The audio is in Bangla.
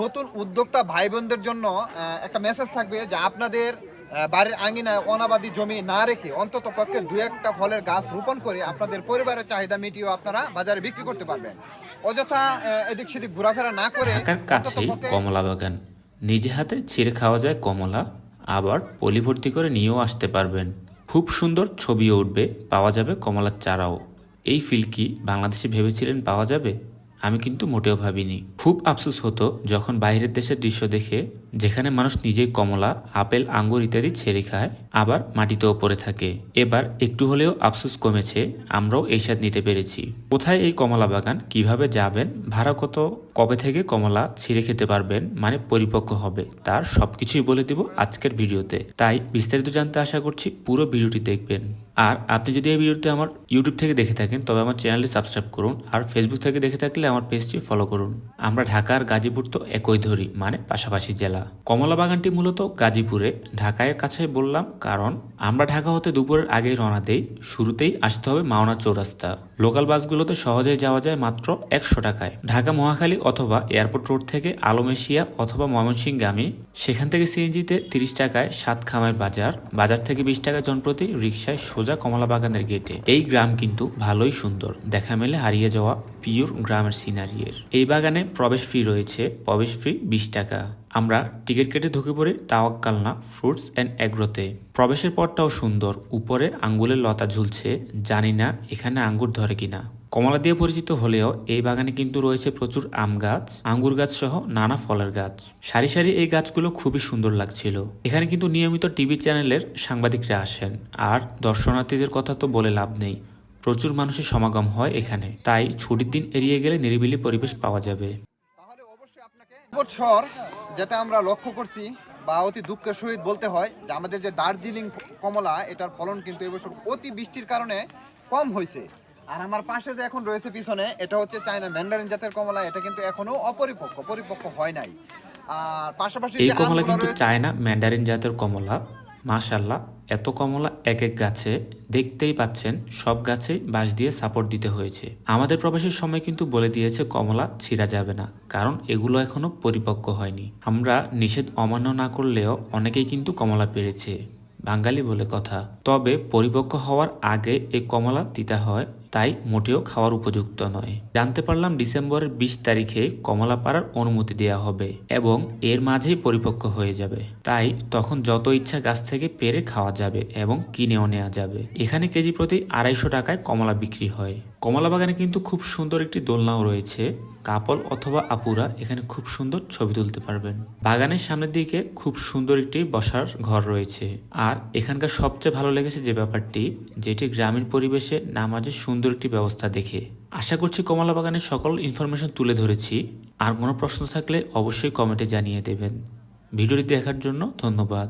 নতুন উদ্যোক্তা ভাই বোনদের জন্য একটা মেসেজ থাকবে যে আপনাদের বাড়ির আঙ্গিনায় অনাবাদি জমি না রেখে অন্তত পক্ষে দু একটা ফলের গাছ রোপণ করে আপনাদের পরিবারের চাহিদা মিটিয়েও আপনারা বাজারে বিক্রি করতে পারবেন। অযথা এদিক সেদিক ঘোরাফেরা না করে কাছেই কমলা বাগান। নিজে হাতে ছিঁড়ে খাওয়া যায় কমলা আবার পলি ভর্তি করে নিয়েও আসতে পারবেন। খুব সুন্দর ছবিও উঠবে পাওয়া যাবে কমলার চারাও। এই ফিল কি বাংলাদেশে ভেবেছিলেন পাওয়া যাবে? আমি কিন্তু মোটেও ভাবিনি। খুব আফসোস হতো যখন বাইরের দেশের দৃশ্য দেখে, যেখানে মানুষ নিজেই কমলা, আপেল, আঙ্গুর ইত্যাদি ছেড়ে খায়, আবার মাটিতেও পড়ে থাকে। এবার একটু হলেও আফসোস কমেছে, আমরাও এই স্বাদ নিতে পেরেছি। কোথায় এই কমলা বাগান? কীভাবে যাবেন? ভাড়া কত? কবে থেকে কমলা ছিঁড়ে খেতে পারবেন? মানে পরিপক্ক হবে, তার সবকিছুই বলে দিব আজকের ভিডিওতে। তাই বিস্তারিত জানতে আশা করছি পুরো ভিডিওটি দেখবেন। আর আপনি যদি এই ভিডিওটি আমার ইউটিউব থেকে দেখে থাকেন, তবে আমার চ্যানেলটি সাবস্ক্রাইব করুন আর ফেসবুক থেকে দেখে থাকলে আমার পেজটি ফলো করুন। আমরা ঢাকার গাজীপুর তো একই ধরি মানে পাশাপাশি জেলা। কমলা বাগানটি মূলত গাজীপুরে, ঢাকায় কাছে বললাম, কারণ আমরা ঢাকা হতে দুপুরের আগেই রওনা দেই, শুরুতেই আসতে হবে মাওনা চৌরাস্তা। লোকাল বাসগুলোতে সহজেই যাওয়া যায় মাত্র একশো টাকায়। ঢাকা মহাখালী অথবা এয়ারপোর্ট রোড থেকে আলমেশিয়া অথবা ময়মনসিংগামী, সেখান থেকে সিএনজিতে তিরিশ টাকায় সাত খামার বাজার বাজার থেকে বিশ টাকা জনপ্রতি রিক্সায় সোজা কমলা বাগানের গেটে এই গ্রাম কিন্তু ভালোই সুন্দর। দেখা মেলে হারিয়ে যাওয়া পিওর গ্রামের সিনারিয়ের এই বাগানে প্রবেশ ফি রয়েছে, প্রবেশ ফি বিশ টাকা। আমরা টিকিট কেটে ঢুকে পড়ি তাওয়াক্কালনা ফ্রুটস অ্যান্ড এগ্রোতে প্রবেশের পরটাও সুন্দর। উপরে আঙ্গুলের লতা ঝুলছে। জানি না এখানে আঙ্গুর ধরে কিনা। কমলা দিয়ে পরিচিত হলেও এই বাগানে কিন্তু রয়েছে প্রচুর আম গাছ, আঙ্গুর গাছ সহ নানা ফলের গাছ। সারি সারি এই গাছগুলো খুবই সুন্দর লাগছিল। এখানে কিন্তু নিয়মিত টিভি চ্যানেলের সাংবাদিকরা আসেন। আর দর্শনার্থীদের কথা তো বলে লাভ নেই। প্রচুর মানুষের সমাগম হয় এখানে। তাই ছুটির দিন এড়িয়ে গেলে নিরিবিলি পরিবেশ পাওয়া যাবে। বছর যেটা আমরা লক্ষ্য করছি বা অতি দুঃখের সহিত বলতে হয় যে আমাদের যে দার্জিলিং কমলা, এটার ফলন কিন্তু এবছর অতি বৃষ্টির কারণে কম হয়েছে। আর আমার পাশে যে এখন রয়েছে পিছনে এটা হচ্ছে চায়না ম্যান্ডারিন জাতের কমলা এটা কিন্তু এখনও অপরিপক্ক পরিপক্ক হয় নাই। আর পাশাপাশি এই কমলা কিন্তু চায়না ম্যান্ডারিন জাতের কমলা। মাশাল্লাহ এত কমলা এক এক গাছে দেখতেই পাচ্ছেন সব গাছেই বাঁশ দিয়ে সাপোর্ট দিতে হয়েছে। আমাদের প্রবেশের সময় কিন্তু বলে দিয়েছে কমলা ছিঁড়া যাবে না কারণ এগুলো এখনও পরিপক্ক হয়নি। আমরা নিষেধ অমান্য না করলেও অনেকেই কিন্তু কমলা পেরেছে বাঙালি বলে কথা। তবে পরিপক্ক হওয়ার আগে এই কমলা দিতে হয় তাই মোটেও খাওয়ার উপযুক্ত নয়। জানতে পারলাম ডিসেম্বরের বিশ তারিখে কমলা পাড়ার অনুমতি দেওয়া হবে এবং এর মাঝেই পরিপক্ক হয়ে যাবে। তাই তখন যত ইচ্ছা গাছ থেকে পেরে খাওয়া যাবে এবং কিনেও নেওয়া যাবে। এখানে কেজি প্রতি আড়াইশো টাকায় কমলা বিক্রি হয়। কমলা বাগানে কিন্তু খুব সুন্দর একটি দোলনাও রয়েছে। কাপল অথবা আপুরা এখানে খুব সুন্দর ছবি তুলতে পারবেন। বাগানের সামনের দিকে খুব সুন্দর একটি বসার ঘর রয়েছে। আর এখানকার সবচেয়ে ভালো লেগেছে যে ব্যাপারটি যেটি গ্রামীণ পরিবেশে নামাজের সুন্দর একটি ব্যবস্থা দেখে। আশা করছি কমলা বাগানের সকল ইনফরমেশন তুলে ধরেছি। আর কোনো প্রশ্ন থাকলে অবশ্যই কমেন্টে জানিয়ে দেবেন। ভিডিওটি দেখার জন্য ধন্যবাদ।